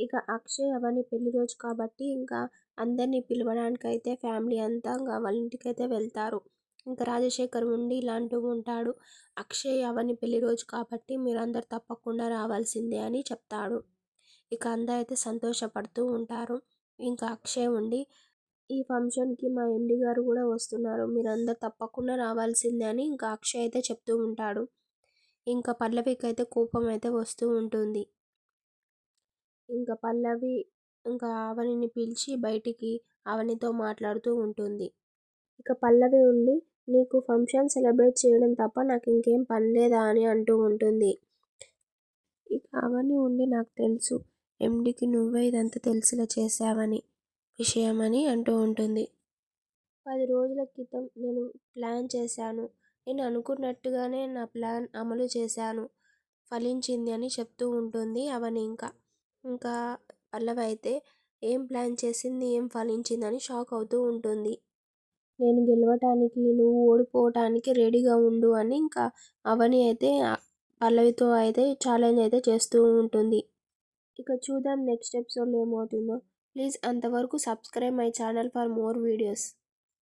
ఇక అక్షయ్ అవని పెళ్ళి రోజు కాబట్టి ఇంకా అందరినీ పిలవడానికైతే ఫ్యామిలీ అంతా ఇంకా వాళ్ళ ఇంటికైతే వెళ్తారు. ఇంకా రాజశేఖర్ ఉండి ఇలా ఉంటాడు. అక్షయ్ అవని పెళ్ళి రోజు కాబట్టి మీరందరూ తప్పకుండా రావాల్సిందే అని చెప్తాడు. ఇక అందరూ అయితే సంతోషపడుతూ ఉంటారు. ఇంకా అక్షయ్ ఉండి ఈ ఫంక్షన్కి మా ఎండి గారు కూడా వస్తున్నారు. మీరందరూ తప్పకుండా రావాల్సిందే అని ఇంకా అక్షయ్ అయితే చెప్తూ ఉంటాడు. ఇంకా పల్లవికి అయితే కోపం అయితే వస్తూ ఉంటుంది. ఇంకా పల్లవి ఇంకా ఆవనిని పిలిచి బయటికి ఆవనితో మాట్లాడుతూ ఉంటుంది. ఇక పల్లవి ఉండి నీకు ఫంక్షన్ సెలబ్రేట్ చేయడం తప్ప నాకు ఇంకేం పని లేదా అని అంటూ ఉంటుంది. ఇక అవని ఉండి నాకు తెలుసు ఎండికి నువ్వే ఇదంతా తెలిసిలా చేసావని విషయమని అంటూ ఉంటుంది. పది రోజుల క్రితం నేను ప్లాన్ చేశాను. నేను అనుకున్నట్టుగానే నా ప్లాన్ అమలు చేశాను. ఫలించింది అని చెప్తూ ఉంటుంది అవని ఇంకా. ఇంకా పల్లవి అయితే ఏం ప్లాన్ చేసింది ఏం ఫలించిందని షాక్ అవుతూ ఉంటుంది. నేను గెలవటానికి నువ్వు ఓడిపోవటానికి రెడీగా ఉండు అని ఇంకా అవని అయితే పల్లవితో అయితే ఛాలెంజ్ అయితే చేస్తూ ఉంటుంది. ఇక చూద్దాం నెక్స్ట్ ఎపిసోడ్లో ఏమవుతుందో. ప్లీజ్ అంతవరకు subscribe my channel for more videos